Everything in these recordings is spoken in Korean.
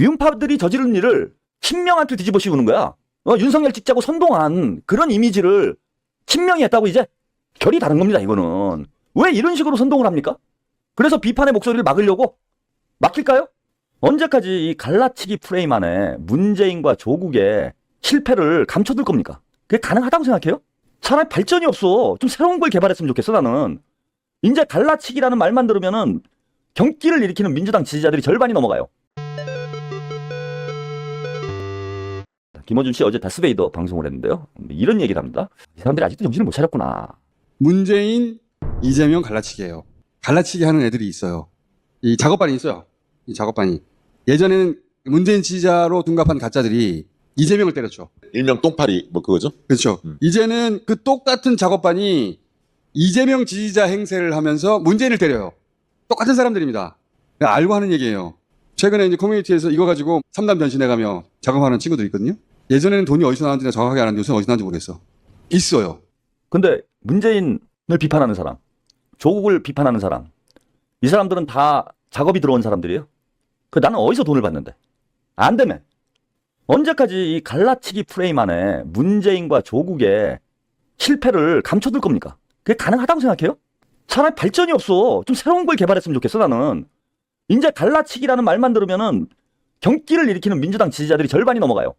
미운파들이 저지른 일을 친명한테 뒤집어 씌우는 거야. 어, 윤석열 찍자고 선동한 그런 이미지를 친명이 했다고 이제 결이 다른 겁니다, 이거는. 왜 이런 식으로 선동을 합니까? 그래서 비판의 목소리를 막으려고 막힐까요? 언제까지 이 갈라치기 프레임 안에 문재인과 조국의 실패를 감춰둘 겁니까? 그게 가능하다고 생각해요? 차라리 발전이 없어. 좀 새로운 걸 개발했으면 좋겠어, 나는. 이제 갈라치기라는 말만 들으면은 경기를 일으키는 민주당 지지자들이 절반이 넘어가요. 김어준 씨 어제 다스베이더 방송을 했는데요. 이런 얘기를 합니다. 이 사람들이 아직도 정신을 못 차렸구나. 문재인, 이재명 갈라치기예요. 갈라치기 하는 애들이 있어요. 이 작업반이 있어요. 이 작업반이. 예전에는 문재인 지지자로 둔갑한 가짜들이 이재명을 때렸죠. 일명 똥파리 뭐 그거죠? 그렇죠. 음. 이제는 그 똑같은 작업반이 이재명 지지자 행세를 하면서 문재인을 때려요. 똑같은 사람들입니다. 그냥 알고 하는 얘기예요. 최근에 이제 커뮤니티에서 이거 가지고 삼남 변신해가며 작업하는 친구들 있거든요. 예전에는 돈이 어디서 나왔는지 정확하게 알았는데 요새 어디서 나왔는지 모르겠어. 있어요. 근데 문재인을 비판하는 사람, 조국을 비판하는 사람, 이 사람들은 다 작업이 들어온 사람들이에요. 그 나는 어디서 돈을 받는데? 안 되면. 언제까지 이 갈라치기 프레임 안에 문재인과 조국의 실패를 감춰둘 겁니까? 그게 가능하다고 생각해요? 차라리 발전이 없어. 좀 새로운 걸 개발했으면 좋겠어, 나는. 이제 갈라치기라는 말만 들으면은 경기를 일으키는 민주당 지지자들이 절반이 넘어가요.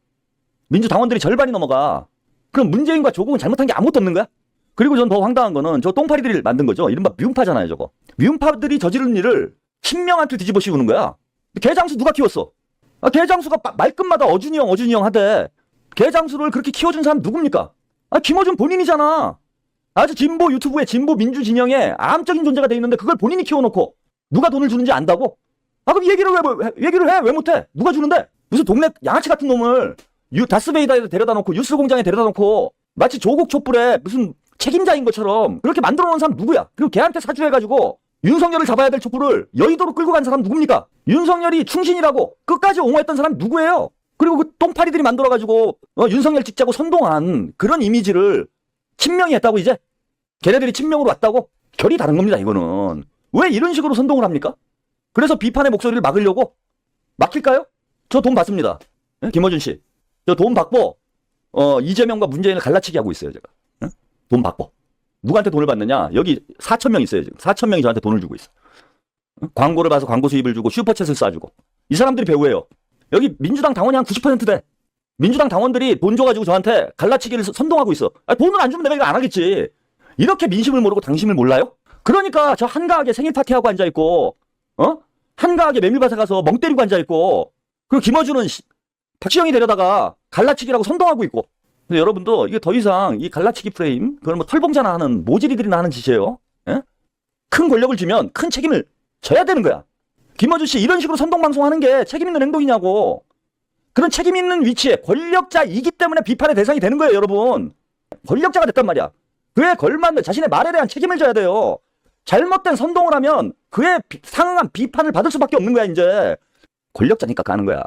민주당원들이 절반이 넘어가. 그럼 문재인과 조국은 잘못한 게 아무것도 없는 거야? 그리고 전 더 황당한 거는 저 똥파리들이 만든 거죠. 이른바 미운파잖아요, 저거. 미운파들이 저지른 일을 친명한테 뒤집어 씌우는 거야. 개장수 누가 키웠어? 아, 개장수가 마- 말끝마다 어준이 형, 어준이 형 하대. 개장수를 그렇게 키워준 사람 누굽니까? 아, 김어준 본인이잖아. 아주 진보 유튜브에 진보 민주 진영에 암적인 존재가 돼 있는데 그걸 본인이 키워놓고 누가 돈을 주는지 안다고? 아, 그럼 얘기를 왜, 왜 얘기를 해? 왜 못해? 누가 주는데? 무슨 동네 양아치 같은 놈을 유, 다스베이다에 데려다 놓고 뉴스 공장에 데려다 놓고 마치 조국 촛불에 무슨 책임자인 것처럼 그렇게 만들어 놓은 사람 누구야? 그리고 걔한테 사주해가지고 윤석열을 잡아야 될 촛불을 여의도로 끌고 간 사람 누굽니까? 윤석열이 충신이라고 끝까지 옹호했던 사람 누구예요? 그리고 그 똥파리들이 만들어가지고 어, 윤석열 찍자고 선동한 그런 이미지를 친명이 했다고 이제 걔네들이 친명으로 왔다고 결이 다른 겁니다 이거는 왜 이런 식으로 선동을 합니까? 그래서 비판의 목소리를 막으려고 막힐까요? 저 돈 받습니다 예? 김어준 씨 저 돈 받고 어, 이재명과 문재인을 갈라치기 하고 있어요 제가 예? 돈 받고 누구한테 돈을 받느냐 여기 4천 명 있어요 지금 4천 명이 저한테 돈을 주고 있어 어? 광고를 봐서 광고 수입을 주고 슈퍼챗을 쏴주고 이 사람들이 배우예요 여기 민주당 당원이 한 90%돼 민주당 당원들이 돈 줘가지고 저한테 갈라치기를 서- 선동하고 있어. 아, 돈을 안 주면 내가 이거 안 하겠지. 이렇게 민심을 모르고 당심을 몰라요? 그러니까 저 한가하게 생일 파티하고 앉아있고, 어? 한가하게 메밀밭에 가서 멍 때리고 앉아있고, 그리고 김어준은 씨, 박시영이 데려다가 갈라치기라고 선동하고 있고. 근데 여러분도 이게 더 이상 이 갈라치기 프레임, 그건 뭐 털봉자나 하는 모질이들이나 하는 짓이에요. 예? 큰 권력을 주면 큰 책임을 져야 되는 거야. 김어준 씨 이런 식으로 선동방송 하는 게 책임 있는 행동이냐고. 그런 책임 있는 위치에 권력자이기 때문에 비판의 대상이 되는 거예요, 여러분. 권력자가 됐단 말이야. 그에 걸맞는 자신의 말에 대한 책임을 져야 돼요. 잘못된 선동을 하면 그에 비- 상응한 비판을 받을 수밖에 없는 거야, 이제. 권력자니까 가는 거야.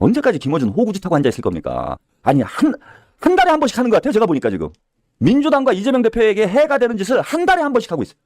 언제까지 김어준 호구짓 하고 앉아 있을 겁니까? 아니, 한, 한 달에 한 번씩 하는 것 같아요, 제가 보니까 지금. 민주당과 이재명 대표에게 해가 되는 짓을 한 달에 한 번씩 하고 있어요.